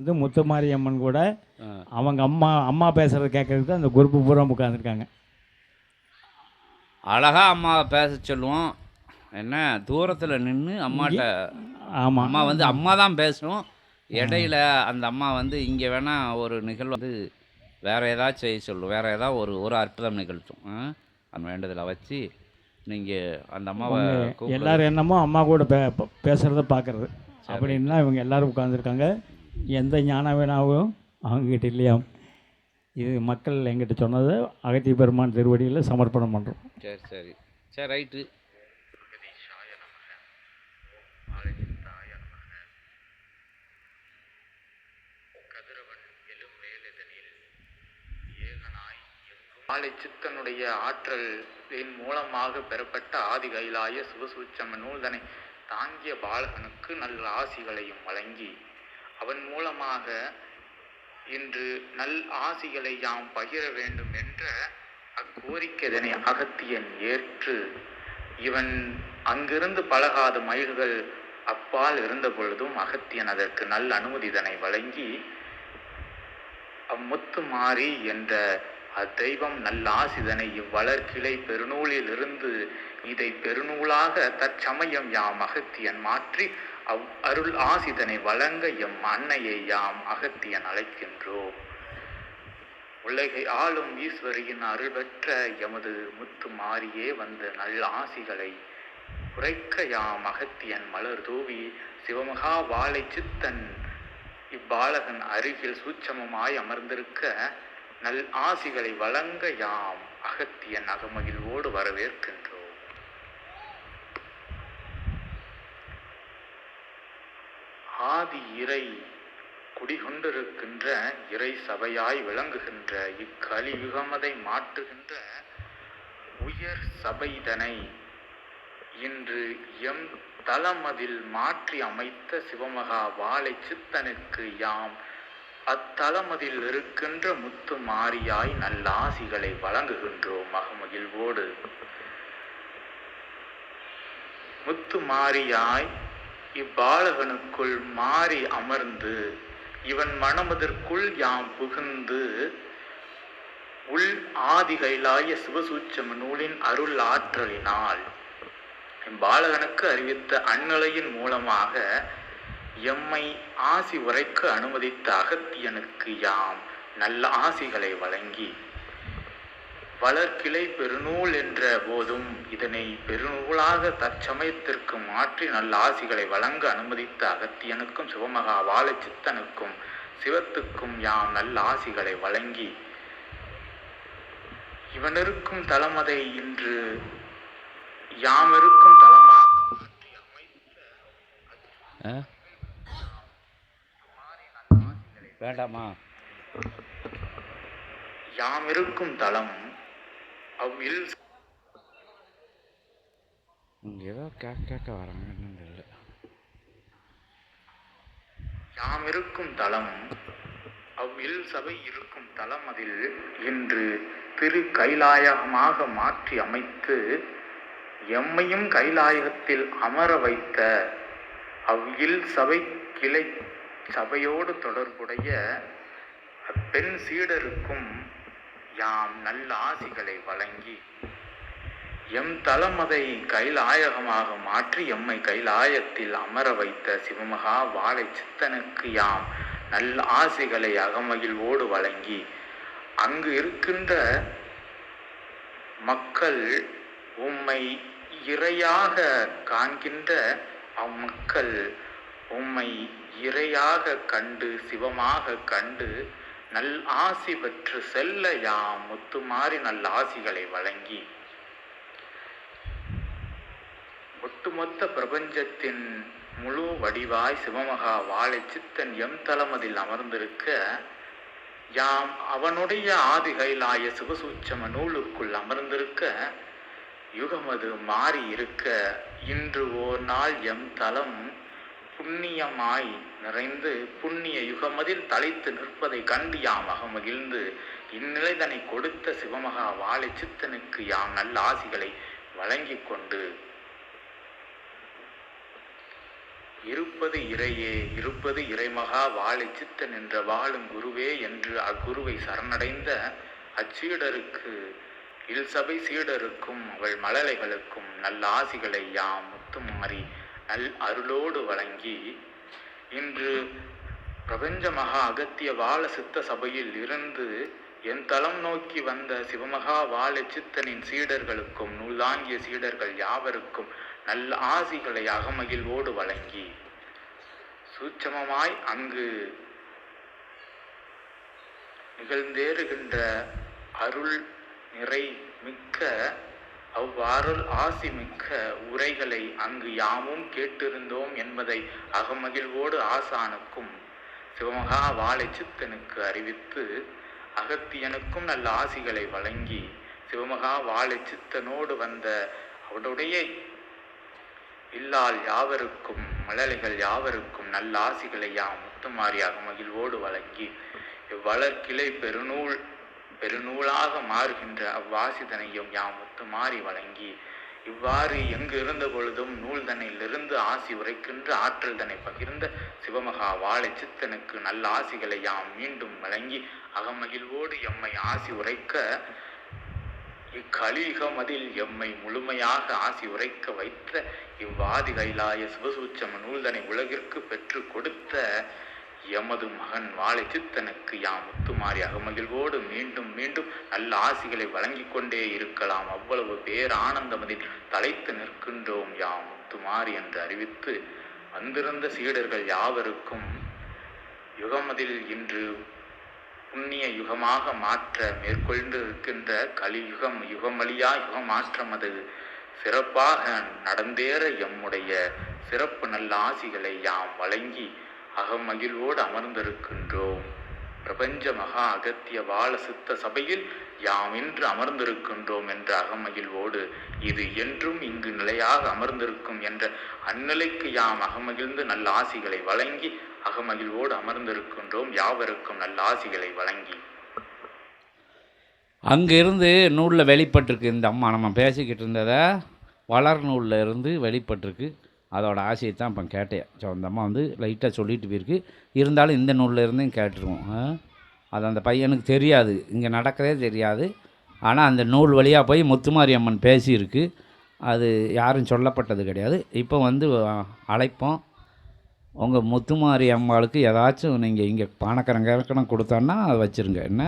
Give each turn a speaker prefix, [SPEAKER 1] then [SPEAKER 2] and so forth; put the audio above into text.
[SPEAKER 1] வந்து முத்துமாரியம்மன் கூட. அவங்க அம்மா அம்மா பேசுகிறத கேட்கறதுக்கு அந்த குரூப்பு பூரா உட்காந்துருக்காங்க
[SPEAKER 2] அழகா அம்மாவை பேச சொல்லுவோம். என்ன தூரத்தில் நின்று அம்மாட்ட
[SPEAKER 1] ஆமாம்
[SPEAKER 2] அம்மா வந்து அம்மா தான் பேசணும். இடையில அந்த அம்மா வந்து இங்கே வேணா ஒரு நிகழ்வு வந்து வேற ஏதாச்சும் செய்ய சொல்லும் வேற ஏதாவது ஒரு ஒரு அற்புதம் நிகழ்த்தும்? அந்த வேண்டுதலை வச்சு நீங்கள் அந்த அம்மாவை.
[SPEAKER 1] எல்லாரும் என்னமோ அம்மா கூட ப- பேசுகிறத பார்க்குறது. அப்படின்னா இவங்க எல்லாரும் உட்காந்துருக்காங்க எந்த ஞான வேணாவும் அவங்ககிட்ட இல்லையா? இது மக்கள் எங்கிட்ட சொன்னதை அகத்திய பெருமான் திருவடியில் சமர்ப்பணம் பண்ணுறோம்
[SPEAKER 2] சரி சரி. சரி ரைட்டு.
[SPEAKER 3] மாலை சித்தனுடைய ஆற்றலின் மூலமாக பெறப்பட்ட ஆதி கைலாய சிவசூச்சம நூல்தனை தாங்கிய பாலகனுக்கு நல்ல ஆசிகளையும் வழங்கி அவன் மூலமாக இன்று நல் ஆசிகளை யாம் பகிர வேண்டும் என்ற அக்கோரிக்கைதனை அகத்தியன் ஏற்று இவன் அங்கிருந்து பழகாத மயில்கள் அப்பால் இருந்த பொழுதும் அகத்தியன் அதற்கு நல் அனுமதிதனை வழங்கி அம்முத்து மாறி என்ற அத்தெய்வம் நல்லாசிதனை இவ்வளர்கிளை பெருநூலில் இருந்து இதை பெருநூலாக தற்சமயம் யாம் அகத்தியன் மாற்றி அவ் அருள் ஆசிதனை வழங்க எம் அன்னையை யாம் அகத்தியன் அழைக்கின்றோம் உலகை ஆளும் ஈஸ்வரியின் அருள் பெற்ற எமது முத்து மாறியே வந்த நல் ஆசிகளை குறைக்க யாம் அகத்தியன் மலர் தூவி சிவமகா வாழை சித்தன் இப்பாலகன் அருகில் சூட்சமமாய் அமர்ந்திருக்க நல் ஆசிகளை வழங்க யாம் அகத்தியன் அகமகிழ்வோடு வரவேற்கின்றோம். ஆதி இறை குடிகொண்டிருக்கின்ற இறை சபையாய் விளங்குகின்ற இக்கலியுகமதை மாற்றுகின்ற உயர் சபைதனை இன்று எம் தலமதில் மாற்றி அமைத்த சிவமகா வாழை சித்தனுக்கு யாம் அத்தலமதில் இருக்கின்ற முத்து மாரியாய் நல்லாசிகளை வழங்குகின்றோம் மகமகிழ்வோடு முத்து மாரியாய் இப்பாலகனுக்குள் மாறி அமர்ந்து இவன் மனமதற்குள் யாம் புகுந்து உள் ஆதிகைலாய சிவசூச்சம நூலின் அருள் ஆற்றலினால் பாலகனுக்கு அறிவித்த அந்நிலையின் மூலமாக எம்மை ஆசி உரைக்க அனுமதித்த அகத்தியனுக்கு யாம் நல்ல ஆசிகளை வழங்கி வளர்க்கிளை பெருநூல் என்ற போதும் இதனை பெருநூலாக தற்சமயத்திற்கு மாற்றி நல்ல ஆசிகளை வழங்க அனுமதித்த அகத்தியனுக்கும் சிவமகா வாழச்சித்தனுக்கும் சிவத்துக்கும் யாம் நல்ல ஆசிகளை வழங்கி இவனிருக்கும் தலமதை இன்று யாம் இருக்கும்
[SPEAKER 2] ஆ? வேண்டாமா
[SPEAKER 3] யாம் இருக்கும் தலம் அவ்வில்
[SPEAKER 2] இங்கே ஏதோ கேட்க கேட்க வராங்க என்னன்னு தெரியல.
[SPEAKER 3] யாம் இருக்கும் தலம் அவ்வில் சபை இருக்கும் தலம் அதில் இன்று திரு கைலாயமாக மாற்றி அமைத்து எம்மையும் கைலாயகத்தில் அமர வைத்த அவ்வில் சபை கிளை சபையோடு தொடர்புடைய அப்பெண் சீடருக்கும் யாம் நல்ல ஆசிகளை வழங்கி எம் தலமதை கைலாயகமாக மாற்றி எம்மை கைலாயத்தில் அமர வைத்த சிவமகா வாழை சித்தனுக்கு யாம் நல்ல ஆசைகளை அகமகிழ்வோடு வழங்கி அங்கு இருக்கின்ற மக்கள் உம்மை இறையாக காண்கின்ற அம்மக்கள் உம்மை இறையாக கண்டு சிவமாக கண்டு நல் ஆசி பெற்று செல்ல யாம் முத்துமாறி நல்ல ஆசிகளை வழங்கி. ஒட்டுமொத்த பிரபஞ்சத்தின் முழு வடிவாய் சிவமகா வாழை சித்தன் எம் தலமதில் அமர்ந்திருக்க யாம் அவனுடைய ஆதிகைலாய சிவசூட்சம நூலுக்குள் அமர்ந்திருக்க யுகமது மாறி இருக்க இன்று ஓர் நாள் எம் தலம் புண்ணியமாய் நிறைந்து புண்ணிய யுகமதில் தலைத்து நிற்பதை கண்டு யாம் அகமகிழ்ந்து இந்நிலைதனை கொடுத்த சிவமகா வாழை சித்தனுக்கு யாம் நல்ல ஆசிகளை வழங்கிக் கொண்டு இருப்பது இறையே இருப்பது இறைமகா வாழை சித்தன் என்ற வாழும் குருவே என்று அக்குருவை சரணடைந்த அச்சீடருக்கு இல்சபை சீடருக்கும் அவள் மழலைகளுக்கும் நல்ல ஆசிகளை யாம் முத்துமாறி நல் அருளோடு வழங்கி இன்று பிரபஞ்ச மகா அகத்திய வாழ சித்த சபையில் இருந்து என் தளம் நோக்கி வந்த சிவமகா வாழ சித்தனின் சீடர்களுக்கும் நூலாங்கிய சீடர்கள் யாவருக்கும் நல்ல ஆசிகளை அகமகிழ்வோடு வழங்கி சூட்சமமாய் அங்கு நிகழ்ந்தேறுகின்ற அருள் நிறை மிக்க அவ்வருள் ஆசி மிக்க உரைகளை அங்கு யாமும் கேட்டிருந்தோம் என்பதை அகமகிழ்வோடு ஆசானுக்கும் சிவமகா வாழை சித்தனுக்கு அறிவித்து அகத்தியனுக்கும் நல்ல ஆசிகளை வழங்கி சிவமகா வாழை சித்தனோடு வந்த அவனுடைய இல்லால் யாவருக்கும் மழலைகள் யாவருக்கும் நல்ல ஆசிகளை யாம் முத்துமாரியாக மகிழ்வோடு வழங்கி இவ்வளர்க்கிளை பெருநூல் பெருநூலாக மாறுகின்ற அவ்வாசிதனையும் யாம் மாறி வழங்கி இவ்வாறு எங்கு இருந்த பொழுதும் நூல் தன்னையிலிருந்து ஆசி உரைக்கின்ற ஆற்றல் தன்னை பகிர்ந்த சிவமகா வாழை சித்தனுக்கு நல்ல ஆசிகளை யாம் மீண்டும் வழங்கி அகமகிழ்வோடு எம்மை ஆசி உரைக்க இக்கலியுகமதில் எம்மை முழுமையாக ஆசி உரைக்க வைத்த இவ்வாதி கைலாய சிவசூச்சம நூல்தனை உலகிற்கு பெற்று கொடுத்த எமது மகன் வாழை சித்தனுக்கு யாம் முத்துமாரி அகமகிழ்வோடு மீண்டும் மீண்டும் நல்ல ஆசிகளை வழங்கிக் கொண்டே இருக்கலாம். அவ்வளவு பேர் ஆனந்தமதில் தலைத்து நிற்கின்றோம் யாம் முத்துமாரி என்று அறிவித்து வந்திருந்த சீடர்கள் யாவருக்கும் யுகமதில் இன்று புண்ணிய யுகமாக மாற்ற மேற்கொண்டிருக்கின்ற கலியுகம் யுகமலியா யுகமாற்றம் அது சிறப்பாக நடந்தேற எம்முடைய சிறப்பு நல்ல ஆசிகளை யாம் வழங்கி அகமகிழ்வோடு அமர்ந்திருக்கின்றோம் பிரபஞ்ச மகா அகத்திய வாழ சித்த சபையில் யாம் இன்று அமர்ந்திருக்கின்றோம் என்ற அகமகிழ்வோடு இது என்றும் இங்கு நிலையாக அமர்ந்திருக்கும் என்ற அந்நிலைக்கு யாம் அகமகிழ்ந்து நல்ல ஆசிகளை வழங்கி அகமகிழ்வோடு அமர்ந்திருக்கின்றோம் யாவருக்கும் நல்ல ஆசிகளை வழங்கி.
[SPEAKER 2] அங்கிருந்து நூலில் வெளிப்பட்டிருக்கு இந்த அம்மா. நம்ம பேசிக்கிட்டு இருந்ததை வளர் நூலில் இருந்து வெளிப்பட்டிருக்கு. அதோட ஆசையை தான் இப்போ கேட்டேன். ஸோ அந்த அம்மா வந்து லைட்டாக சொல்லிட்டு போயிருக்கு. இருந்தாலும் இந்த நூலில் கேட்டுருவோம். அது அந்த பையனுக்கு தெரியாது. இங்கே நடக்கிறதே தெரியாது. ஆனால் அந்த நூல் வழியாக போய் முத்துமாரி அம்மன் பேசியிருக்கு. அது யாரும் சொல்லப்பட்டது கிடையாது. இப்போ வந்து அழைப்போம். உங்கள் முத்துமாரி அம்மாளுக்கு ஏதாச்சும் நீங்கள் இங்கே பானக்கரங்க கொடுத்தோன்னா அதை வச்சுருங்க. என்ன?